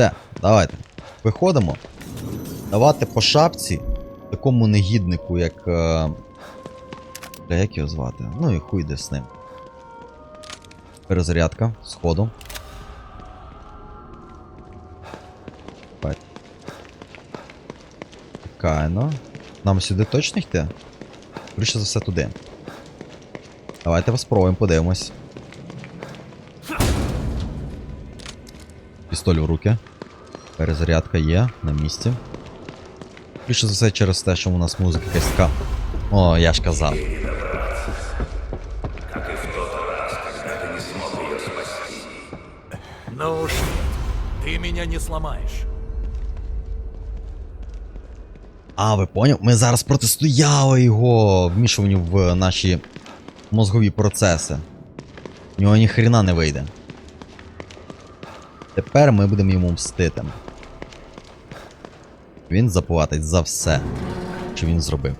Все, давайте. Виходимо. Давати по шапці такому негіднику, як. Е... Як його звати? Ну і хуй де з ним. Перезарядка, сходу. Давайте. Чекаємо. Нам сюди точно йти? Скоріше за все туди. Давайте спробуємо, подивимось. Пістоль в руки. Перезарядка є на місці. Більше за все через те, що у нас музика якась така. О, я ж казав. Ну уж, ты меня не сломаешь. А, ви поняв? Ми зараз протистояли його вмішуванню в наші мозгові процеси. У нього ніхрена не вийде. Тепер ми будемо йому мстити. Він заплатить за все, що він зробив.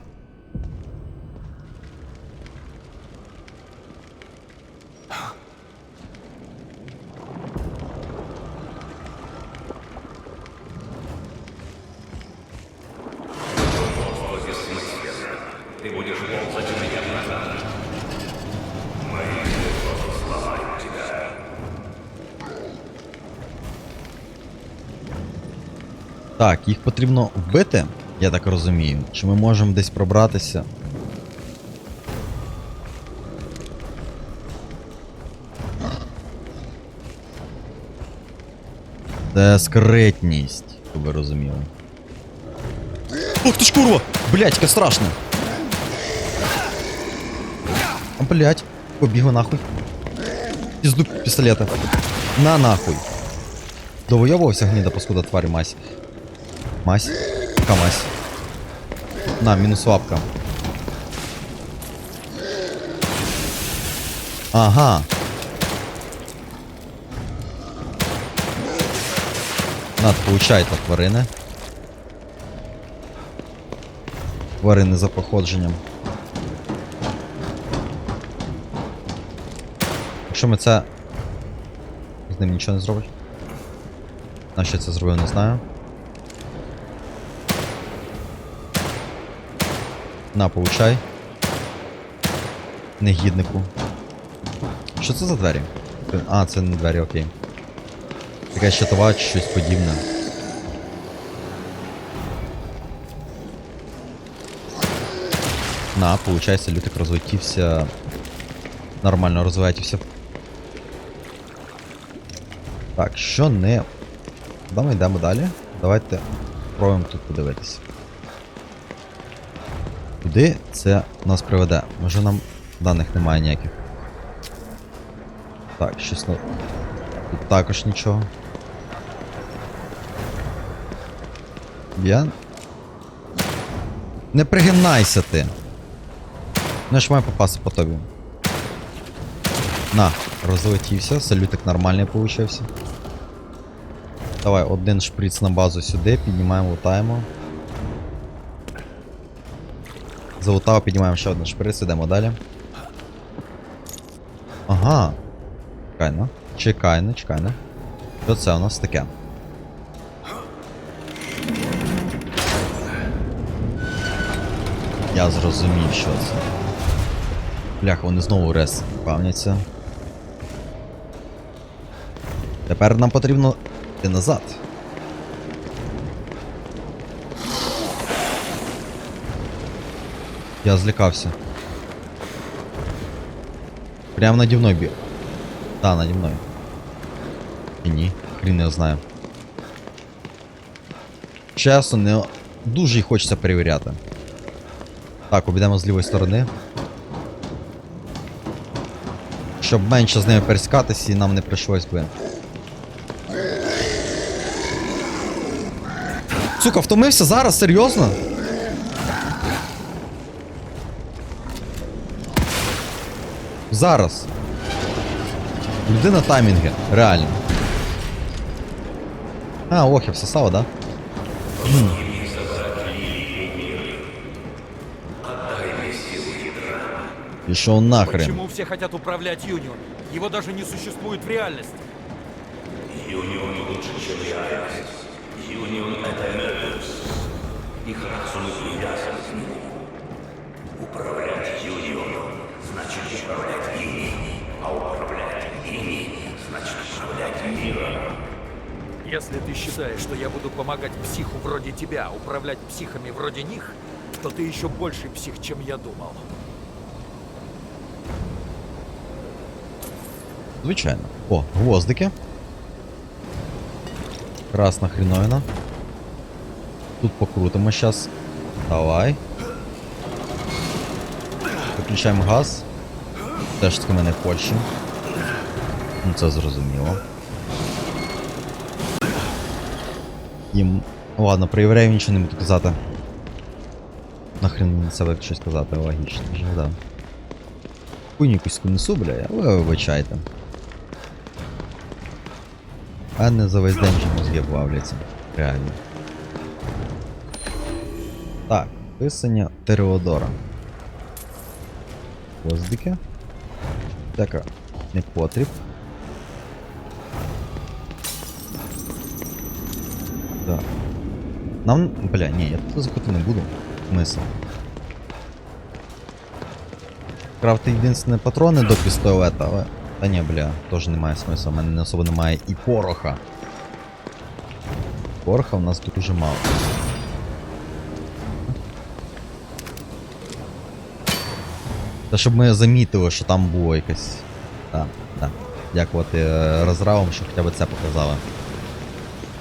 Так, їх потрібно вбити, я так розумію. Чи ми можемо десь пробратися? Це скритність, щоб ви розуміли. Ух ти ж курва! Блять, яка страшна! А, блять, побігли нахуй. Пізду пістолета. На нахуй. Довойовувався гніда паскуда тварі мась. Мась. Яка мась. На, мінус лапка. Ага. Над, получайте тварини. Тварини за походженням. Якщо ми це. З ним нічого не зробиш? На це зробив, не знаю. На, получай. Негіднику. Що це за двері? А, це не двері, окей. Якась щитова чи щось подібне. На, получається, лютик розлетівся. Нормально розвивається. Так, що не. Ми йдемо далі? Давайте спробуємо тут подивитися. Куди це нас приведе? Може нам даних немає ніяких. Так, щось на... Тут також нічого. Я. Не пригинайся ти. Не ж має попасти по тобі. На, розлетівся, салютик нормальний получився. Давай, один шприц на базу сюди, піднімаємо, лутаємо. Залутав, піднімаємо ще один шприц, ідемо далі. Ага. Чекай, ну. Чекай, ну, чекай, ну. Що це у нас таке? Я зрозумів, що це. Бляха, вони знову рес павняться. Тепер нам потрібно йти назад. Я злякався. Прямо наді мною біг. Да, наді мною. І ні, хрін не знаю. Чесно, не дуже й хочеться перевіряти. Так, обійдемо з лівої сторони. Щоб менше з ними пересікатися і нам не прийшлось би. Сука, втомився зараз, серйозно? Зараз. Людина таймінги, реально. А, ох, я всосав, да? М. Пішов нахрен. Почему все хотят управлять Юнион? Его даже не существует в реальности. Юнион лучше, чем реальность. Юнион — это Мебиус. Их разум и привязан к нему. Управлять Юнионом значит управлять Если ты считаешь, что я буду помогать психу вроде тебя управлять психами вроде них, то ты еще больший псих, чем я думал. Звичайно. О, гвоздики. Красна хріновина. Тут покрутимо зараз. Давай. Виключаємо газ. Теж таки мене Польщі. Ну це зрозуміло. Їм. Ладно, про євреїв нічого не буду казати. Нахрен мені себе щось казати, логічно да. Хуйню якусь несу, бля, ви вибачайте. А не за весь день вже мозги плавляться. Реально. Так, писання Тереодора. Гвоздики. Така, не потріб. Так. Нам. Бля, ні, я тут заходити не буду. Смисл. Крафти єдине патрони до пістолета, але. Та ні, бля, теж немає смисла, у мене не особо немає і пороха. Пороха у нас дуже мало. Та щоб ми замітили, що там було якесь. Так, так. Дякувати е, розравам, що хоча б це показали.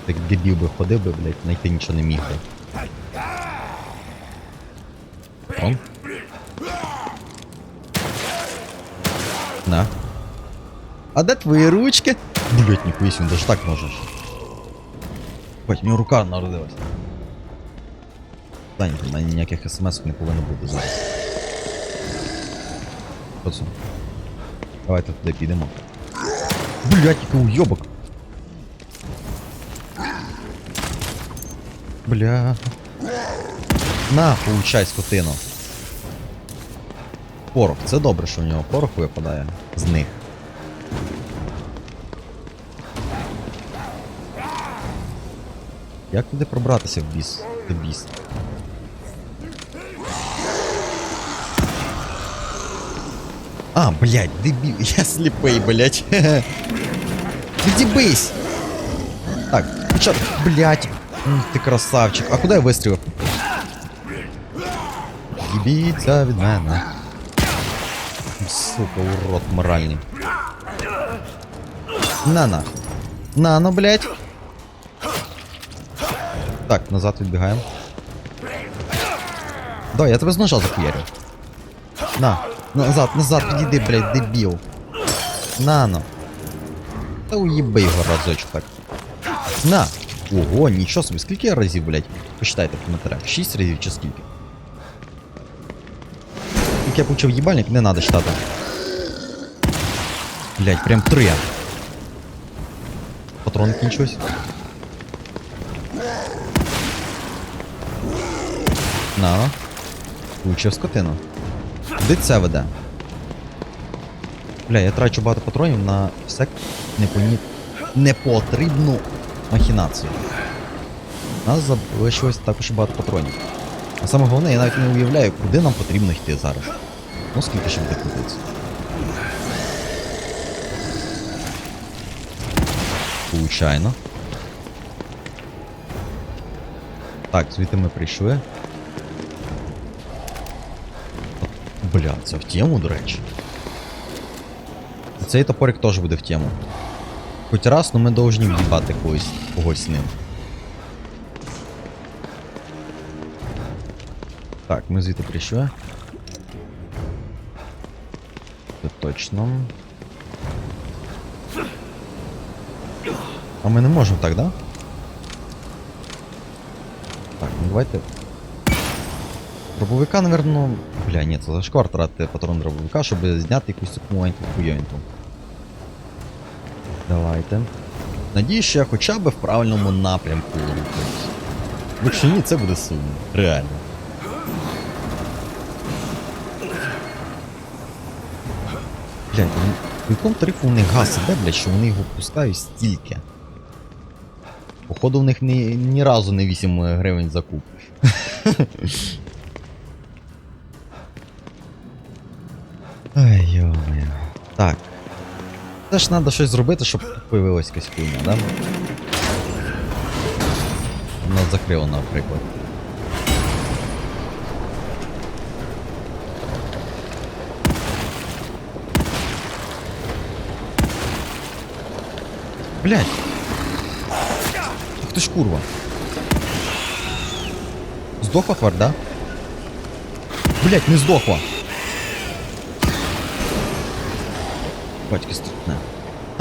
Так дебіл би ходив би, блядь, знайти нічого не міг би. Он? На. А де твої ручки? Блять, ніхуя він даже так можеш. Бать, у нього рука народилась. Ні, в мене ніяких смс не повинно бути зараз. Давайте туди підемо. Блять, який уйобок. Бля. На, получай, скотину. Порох. Це добре, що в нього порох випадає з них. Як туди пробратися в біс? До біс? А, блядь, дебіл, я сліпий, блядь. Відібись! Так, хоча, блядь, ти красавчик. А куди я вистрілив? Їбіться від мене. Сука, урод моральний. На на. На ну, блядь. Так, назад відбігаємо. Давай, я тебе з ножа захуярю. На, назад, назад, підійди, блядь, дебіл. На ну. Та уїби його разочок так. На! Ого, нічого собі, скільки я разів, блядь? Посчитайте в коментарях. 6 разів чи скільки? Як я получив їбальник, не надо читати. Блять, прям три. Патрон кінчились. На. Получив скотину. Куди це веде? Бля, я трачу багато патронів на всяк непоні... непотрібну махінацію. У нас залишилось також багато патронів. А саме головне, я навіть не уявляю, куди нам потрібно йти зараз. Ну скільки ще буде крутитися. Случайно. Так, звідти ми прийшли. Бля, це в тему, до речі. Цей топорик теж буде в тему. Хоч раз, ну ми повинні в'їбати когось, когось ним. Так, ми звідти прийшли. Це точно. А ми не можемо так, да? Так, ну давайте. Дробовика, наверно. Бля, це зашквар тратити патрон дробовика, щоб зняти якусь таку маленьку хуйовинку. Давайте. Надіюсь, що я хоча б в правильному напрямку рухаюсь. Якщо ні, це буде сумно. Реально. Блядь, ну, в якому тарифу у них газ іде, блядь, що вони його пускають стільки. Походу, в них ні, ні разу не 8 гривень за куб. Ай, йо-моє. Так. Це ж треба щось зробити, щоб появилась якась хуйня, да? Вона закрила, наприклад. Блять! Ах ти ж курва. Здохла тварь, да? Блять, не здохла. Батьки стрітне.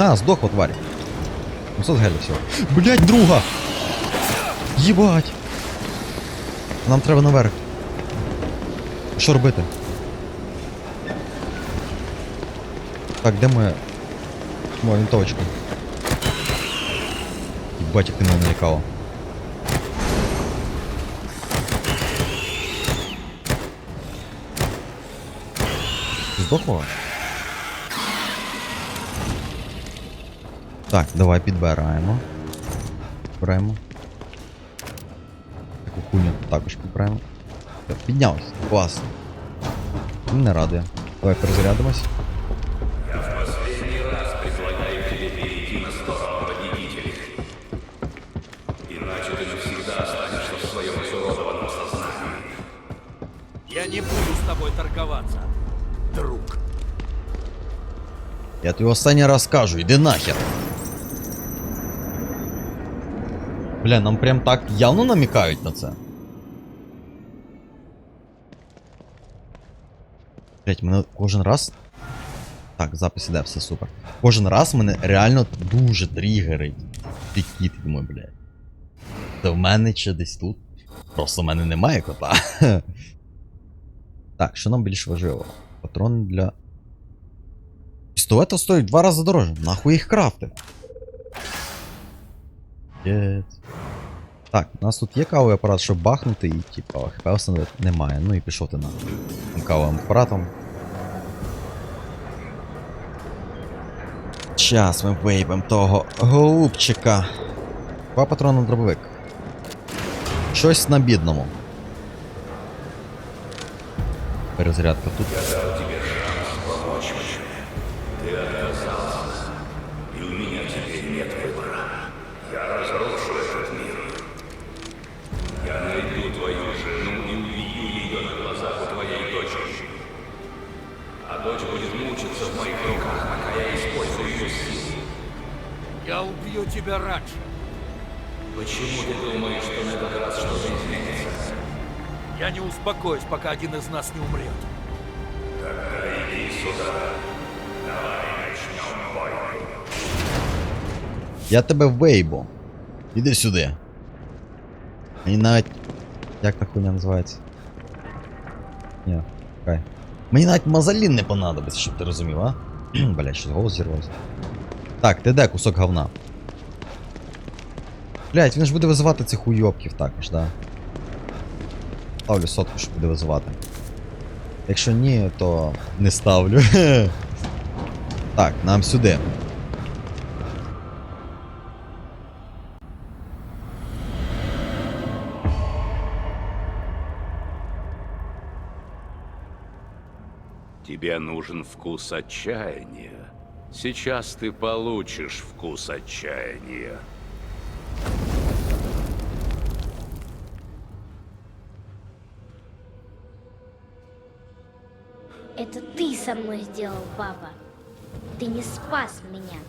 А, здохла тварь. 700 гелів всього. Блять, друга! Єбать! Нам треба наверх. Що робити? Так, де моя... Моя винтовочка? Ебать, як ти мене налякало. Ти Здохла? Так, давай підбираємо. Підбираємо. Таку хуйню також підбираємо. Так, піднявся. Клас. Не радує. Давай перезарядимось. Последний раз предлагаю тебе перейти на сторону победителей. Иначе ты навсегда останешься в своем изуродованном сознании. Я не буду с тобой торговаться, друг. Я тобі останній раз кажу, іди нахер. Бля, нам прям так явно намікають на це. Блять, мене кожен раз. Так, запис іде, все супер. Кожен раз мене реально дуже тригерить. Ти кіт мой, блядь. Та в мене чи десь тут. Просто в мене немає кота. Так, що нам більш важливо? Патрони для Пістолета стоїть два рази дорожче. Нахуй їх крафти. Єц. Так, у нас тут є кавовий апарат, щоб бахнути, і типа хп встановити немає. Ну і пішов ти на тим кавовим апаратом. Час ми вийбем того голубчика. Два патрони на дробовик. Щось на бідному. Перезарядка тут. И Я убью тебя раньше. Почему ты думаешь, что на этот раз что-то изменится? Я не успокоюсь, пока один из нас не умрет. Иди сюда. Давай начнем бой. Я тебе вейбу. Іди сюди. Мені навіть. Як та хуйня називається? Ні, хай. Мені навіть мазалін не понадобиться, щоб ти розумів, а? Бля, щось голос зірвався. Так, ти де кусок говна? Блять, він ж буде визивати цих уйобків також, да. Ставлю сотку, що буде визивати. Якщо ні, то не ставлю. так, нам сюди. Тебе нужен вкус отчаяния. Сейчас ты получишь вкус отчаяния. Это ты со мной сделал, папа. Ты не спас меня.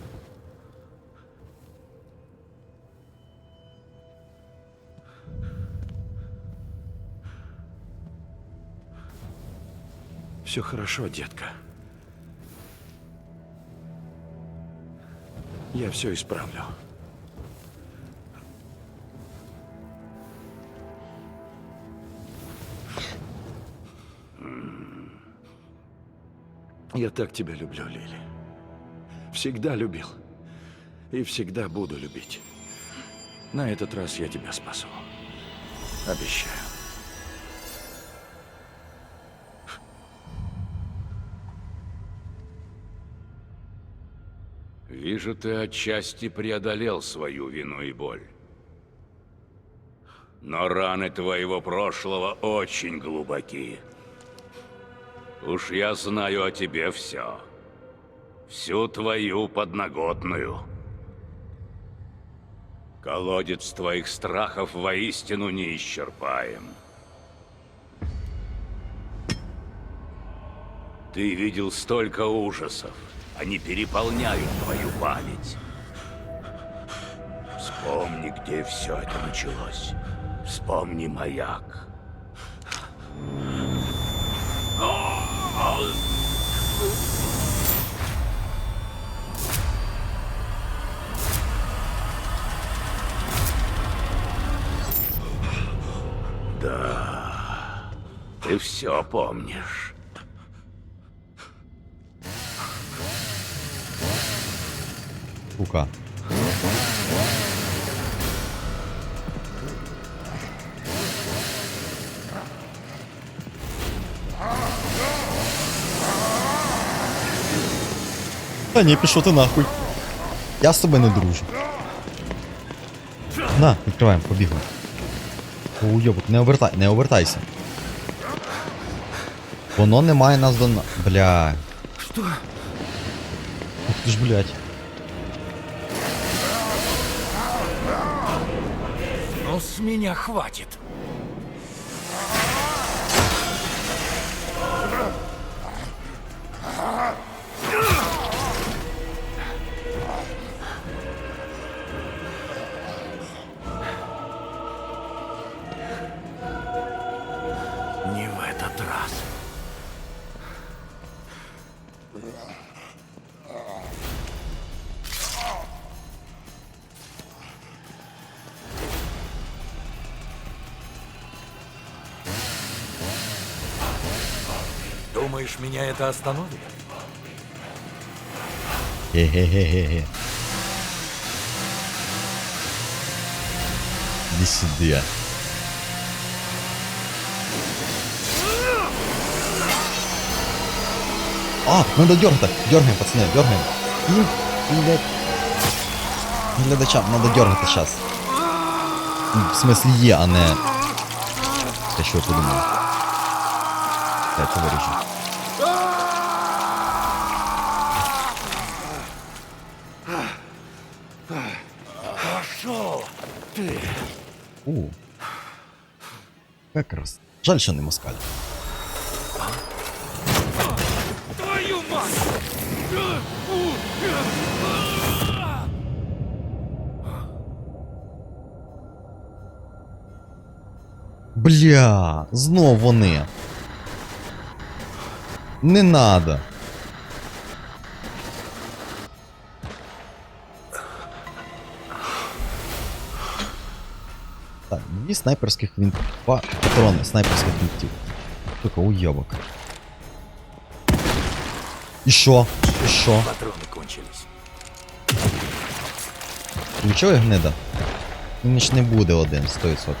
Все хорошо, детка. Я все исправлю. Я так тебя люблю, Лили. Всегда любил. И всегда буду любить. На этот раз я тебя спасу. Обещаю. Вижу, ты отчасти преодолел свою вину и боль. Но раны твоего прошлого очень глубоки. Уж я знаю о тебе все. Всю твою подноготную. Колодец твоих страхов воистину неисчерпаем. Ты видел столько ужасов. Они переполняют твою память. Вспомни, где все это началось. Вспомни маяк. Да, ты все помнишь. Сука. Та ні, пішов ти нахуй. Я з тобою не дружу. На, відкриваємо, побігли. Уйобок, не обертай, не обертайся. Воно не має нас до на... Бля. Что? Ух ти ж, блядь. Меня хватит. Думаешь, меня это остановит? Ге-ге-ге-ге-ге. Иди сюда. А, надо дергать. Дергаем, пацаны, дергаем. И, блядь. Глядачам, надо дергать сейчас. В смысле є, а не. Я подумав. Я це Якраз. Жаль, що не москаль. Твою мать! Бля, знов вони. Не надо. Дві снайперських винт... Па... патрони снайперських винтів. Сука, уйобок. І що? І що? Патроны кончились. Нічого гнида? Він ж не буде один, 100%.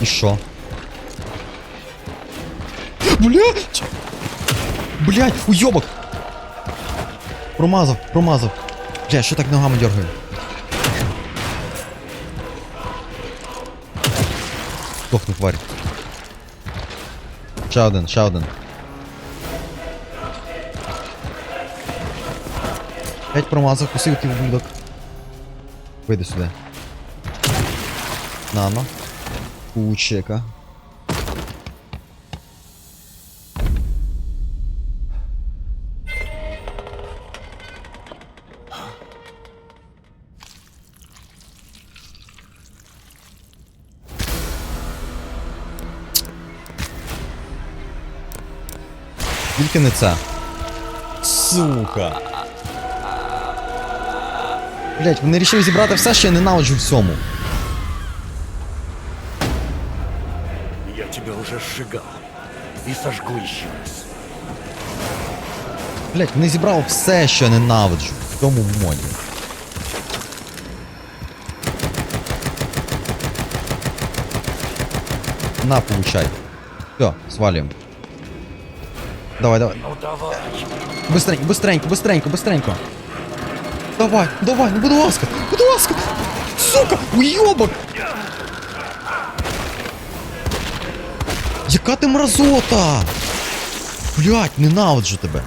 І що? Блять! Блять, уйобок! Промазав, промазав. Бля, що так ногами дергаю? Сдохни, тварь. Ще один, ще один. П'ять промазав, кусив ти вбудок. Вийди сюди. Нано. Кучека. Це. Сука. Блять, вони рішили зібрати все, що я ненавиджу всьому. Я тебя уже сжигал. И сожгу еще раз. Блять, вони зібрали все, що я ненавиджу в цьому моді. На, получай. Все, свалим. Давай, давай. Ну давай. Быстренько, быстренько, быстренько, быстренько. Давай, давай, ну будь ласка, будь ласка. Сука, уйобок. Яка ти мразота? Блять, ненавиджу тебе.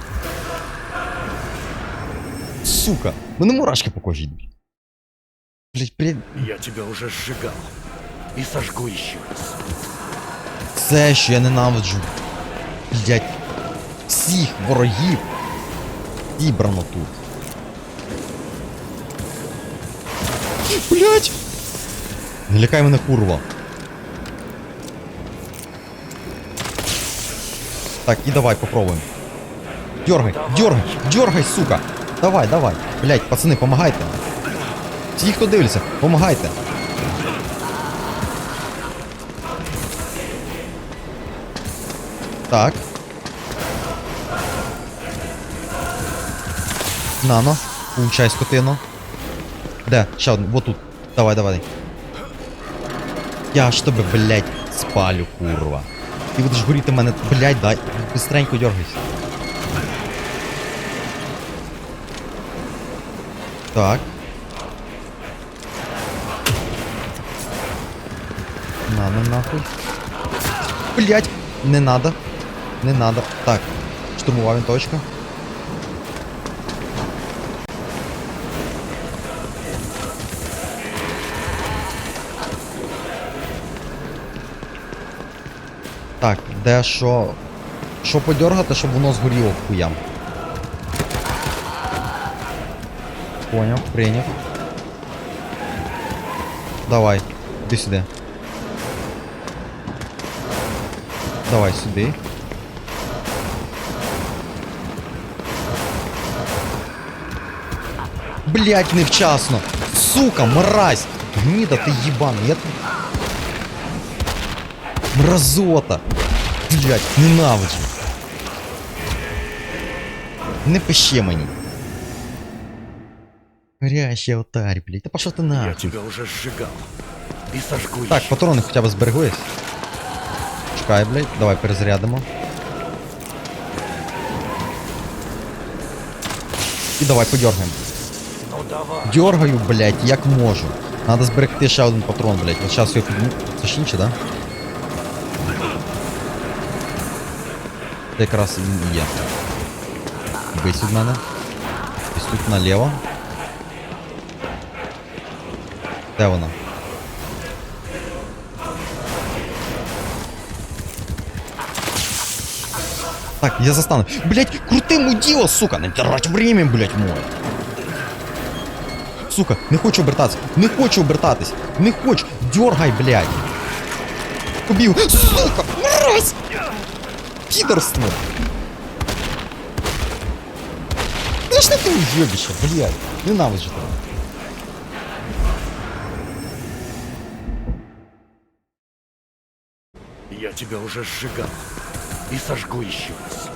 Сука, мене мурашки по кожі йдуть. Блять, блять, Я тебя уже сжигал. И сожгу еще раз. це що я ненавиджу. Блять, всіх ворогів зібрано тут. Блять! Не лякай мене, курва. Так, і давай попробуємо. Дергай, дергай, дергай, сука. Давай, давай. Блять, пацани, помагайте. Ті, хто дивляться, помагайте. Так. Нано. Получай скотину. Де? Ще один. Вот тут. Давай, давай. Я ж тебе, блядь, спалю, курва. Ти будеш горіти мене, блядь, дай. Быстренько дергайся. Так. Нано нахуй. Блять! Не надо. Не надо. Так. Штурмова винтовочка. Так, де що. Що подергати, щоб воно згоріло хуям. Поняв, прийняв. Давай, іди сюди. Давай сюди. Блять, невчасно. Сука, мразь. Гніда ти їбаний. Я... тут- Мразота. Блять, ненавиджу. Не пиши мені. Горящий алтарь, блять. Та пошов ти Я нахуй. уже сжигал. И сожгу Так, патрони хоча б збереглись. Чекай, блядь, давай перезарядимо. І давай подергаємо. Ну давай. Дергаю, блядь, як можу. Надо зберегти ще один патрон, блядь. От зараз його підніму. Це ж інше, да? Це якраз він і є. Бись від мене. Ось тут наліво. Де вона? Так, я застану. Блять, крути муділо, сука, не трать время, блять, моє. Сука, не хочу обертатися. Не хочу обертатись. Не хочу. Дергай, блядь. Побів. Сука, мразь! Підерство. Ти ж не ти уєбіще, блядь. Ненавиджу тебе. Я тебя уже сжигал. И сожгу еще раз.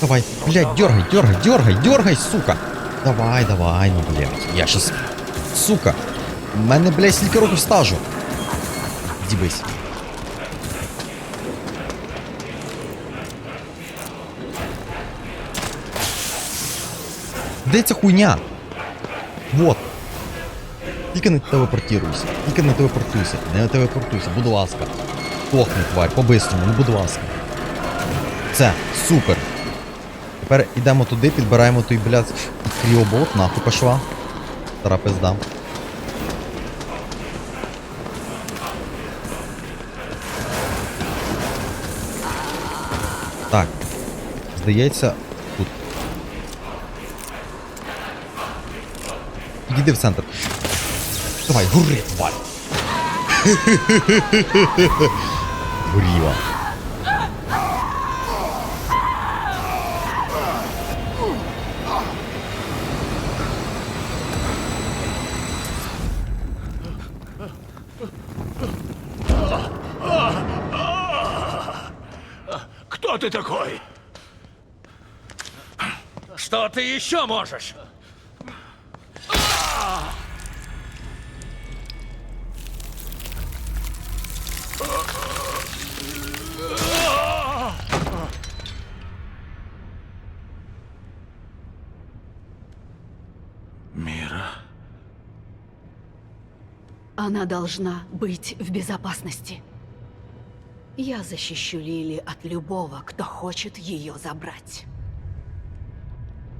Давай, блядь, дергай, дергай, дергай, дергай, сука. Давай, давай, ну, блядь. Я щас... Сука. У мене, блядь, стільки років стажу. Дібись. Де ця хуйня? Вот. Тільки не телепортируйся. Тільки не телепортуйся. Не телепортуйся, будь ласка. Тохни, тварь, по-бистрому, ну будь ласка. Це, супер. Тепер йдемо туди, підбираємо той, блядь, кріоболт, нахуй пошла. Стара пизда. Так. Здається, тут. Підійди в центр. Давай, гори, тварь. Горіла. ты еще можешь? Мира. Она должна быть в безопасности. Я защищу Лили от любого, кто хочет ее забрать.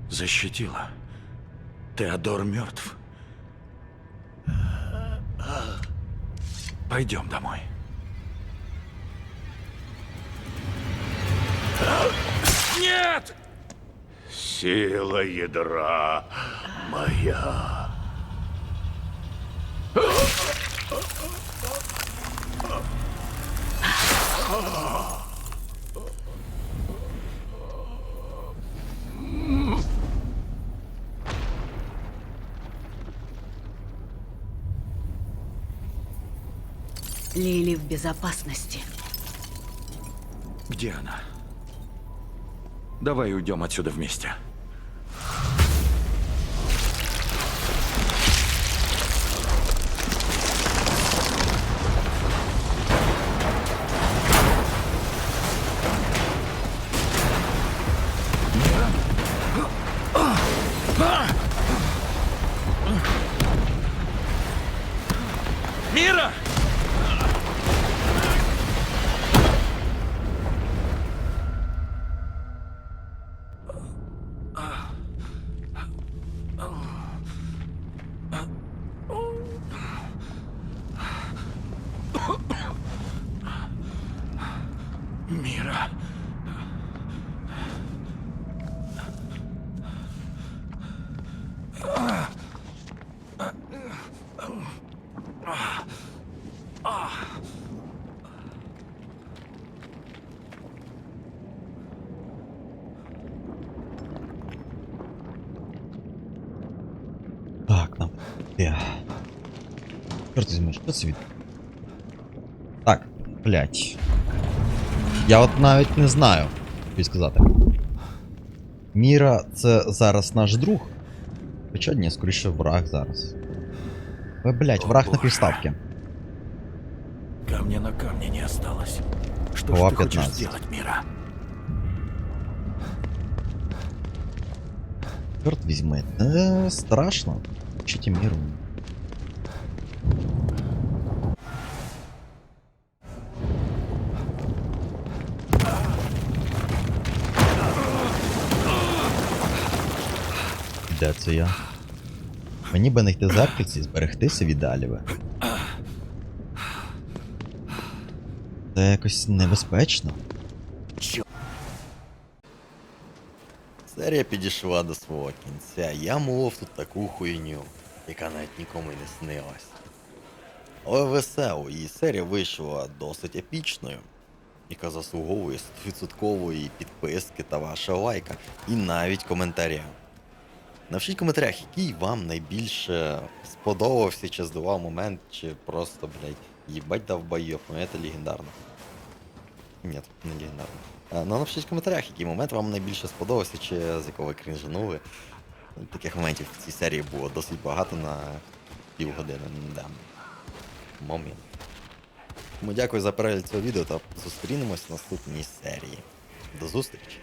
Защитила. Теодор мертв. Пойдем домой. Нет! Сила ядра моя. Лили безопасности. Где она? Давай уйдем отсюда вместе. Так, нам. Де? Чорт візьми, що це від? Так, блять. Я от навіть не знаю, що й сказати. Міра це зараз наш друг. Хоча ні, скоріше враг зараз. Ви, блять, О, враг на Боже. півставки. Камня на камне не осталось. Что Глава ж ты хочешь 15. сделать, Мира? Чорт візьми. Е, страшно. Чуті міру. Де це я? Мені би знайти зеркальці і зберегтися від Аліви. Це якось небезпечно. Серія підійшла до свого кінця. Я мов тут таку хуйню, яка навіть нікому не снилась. Але весело, і серія вийшла досить епічною, яка заслуговує 100% підписки та вашого лайка, і навіть коментаря. Напишіть в коментарях, який вам найбільше сподобався чи здивував момент, чи просто, блядь, їбать довбойоб, ну це легендарно. Ні, не легендарно. Е, Ну, напишіть в коментарях, який момент вам найбільше сподобався, чи з якого крінжанули. Таких моментів в цій серії було досить багато на півгодини. Да. Момент. Тому дякую за перегляд цього відео та зустрінемось в наступній серії. До зустрічі!